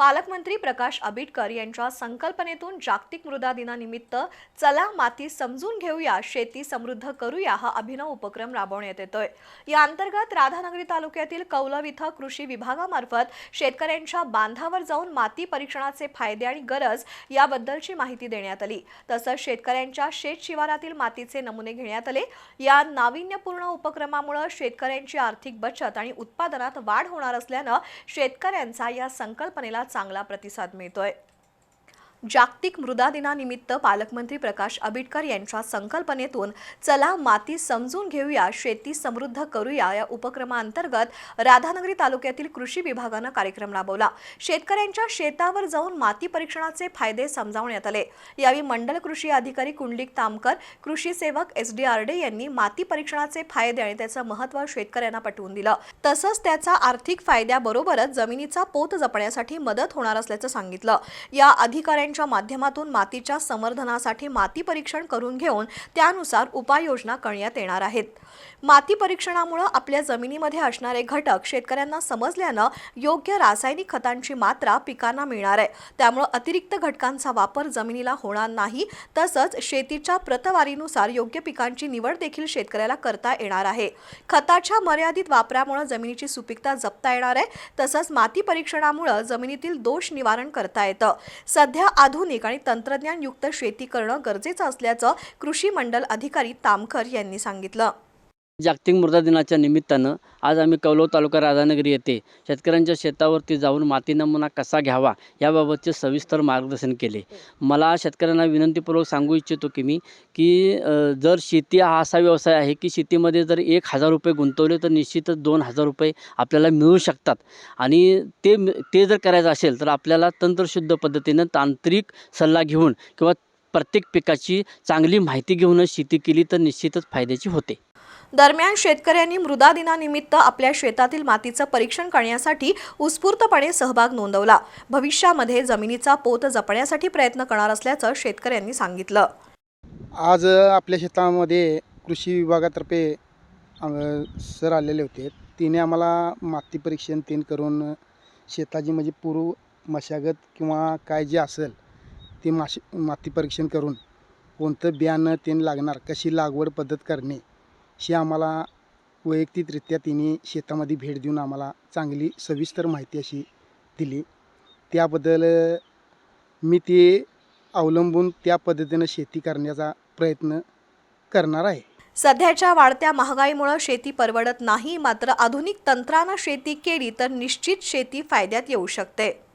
पालकमंत्री प्रकाश आबिटकर यांच्या संकल्पनेतून जागतिक मृदा दिनानिमित्त चला माती समजून घेऊया शेती समृद्ध करूया हा अभिनव उपक्रम राबवण्यात येतोय. या अंतर्गत राधानगरी तालुक्यातील कौलव इथं कृषी विभागामार्फत शेतकऱ्यांच्या बांधावर जाऊन माती परीक्षणाचे फायदे आणि गरज याबद्दलची माहिती देण्यात आली. तसंच शेतकऱ्यांच्या शेत शिवारातील मातीचे नमुने घेण्यात आले. या नाविन्यपूर्ण उपक्रमामुळे शेतकऱ्यांची आर्थिक बचत आणि उत्पादनात वाढ होणार असल्यानं शेतकऱ्यांचा या संकल्पनेला चांगला प्रतिसाद मिळतोय. जागतिक मृदा दिनानिमित्त पालकमंत्री प्रकाश आबिटकर यांच्या संकल्पनेतून चला माती समजून घेऊया शेती समृद्ध करूया या उपक्रमाअंतर्गत राधानगरी तालुक्यातील कृषी विभागानं कार्यक्रम राबवला. शेतकऱ्यांच्या शेतावर जाऊन माती परीक्षणाचे फायदे समजावण्यात आले. यावेळी मंडल कृषी अधिकारी कुंडलिक तामकर कृषी सेवक एस डी आरडे यांनी माती परीक्षणाचे फायदे आणि त्याचं महत्त्व शेतकऱ्यांना पटवून दिलं. तसंच त्याचा आर्थिक फायद्याबरोबरच जमिनीचा पोत जपण्यासाठी मदत होणार असल्याचं सांगितलं. या अधिकाऱ्यांच्या माध्यमातून मातीच्या संवर्धनासाठी माती परीक्षण करून घेऊन त्यानुसार उपाययोजना करण्यात येणार आहेत. माती परीक्षणामुळे आपल्या जमिनीमध्ये असणारे घटक शेतकऱ्यांना समजल्यानं योग्य रासायनिक खतांची मात्रा पिकांना मिळणार आहे. त्यामुळे अतिरिक्त घटकांचा वापर जमिनीला होणार नाही. तसंच शेतीच्या प्रतवारीनुसार योग्य पिकांची निवड देखील शेतकऱ्याला करता येणार आहे. खताच्या मर्यादित वापरामुळे जमिनीची सुपीकता जपता येणार आहे. तसंच माती परीक्षणामुळे जमिनीतील दोष निवारण करता येतं. सध्या आधुनिक आणि तंत्रज्ञानयुक्त शेती करणं गरजेचं असल्याचं कृषी मंडल अधिकारी तामकर यांनी सांगितलं. जागतिक मृदा दिनाच्या निमित्तानं आज आम्ही कौलव तालुका राधानगरी येथे शेतकऱ्यांच्या शेतावरती जाऊन माती नमुना कसा घ्यावा याबाबतचे सविस्तर मार्गदर्शन केले. मला शेतकऱ्यांना विनंतीपूर्वक सांगू इच्छितो की मी की जर शेती हा असा व्यवसाय आहे की शेतीमध्ये जर एक हजार रुपये गुंतवले तर निश्चितच दोन हजार रुपये आपल्याला मिळू शकतात. आणि ते ते जर करायचं असेल तर आपल्याला तंत्रशुद्ध पद्धतीनं तांत्रिक सल्ला घेऊन किंवा प्रत्येक पिकाची चांगली माहिती घेऊनच शेती केली तर निश्चितच फायद्याची होते. दरम्यान शेतकऱ्यांनी मृदा दिनानिमित्त आपल्या शेतातील मातीचं परीक्षण करण्यासाठी उत्स्फूर्तपणे सहभाग नोंदवला. भविष्यामध्ये जमिनीचा पोत जपण्यासाठी प्रयत्न करणार असल्याचं शेतकऱ्यांनी सांगितलं. आज आपल्या शेतामध्ये कृषी विभागातर्फे सर आलेले होते. तिने आम्हाला माती परीक्षण तीन करून शेताची म्हणजे पूर्व मशागत किंवा काय जे असेल ते माश माती परीक्षण करून कोणतं बियाणं तीन लागणार कशी लागवड पद्धत करणे ही आम्हाला वैयक्तिकरित्या तिने शेतामध्ये भेट देऊन आम्हाला चांगली सविस्तर माहिती अशी दिली. त्याबद्दल मी ती अवलंबून त्या पद्धतीनं शेती करण्याचा प्रयत्न करणार आहे. सध्याच्या वाढत्या महागाईमुळे शेती परवडत नाही मात्र आधुनिक तंत्रानं शेती केली तर निश्चित शेती फायद्यात येऊ शकते.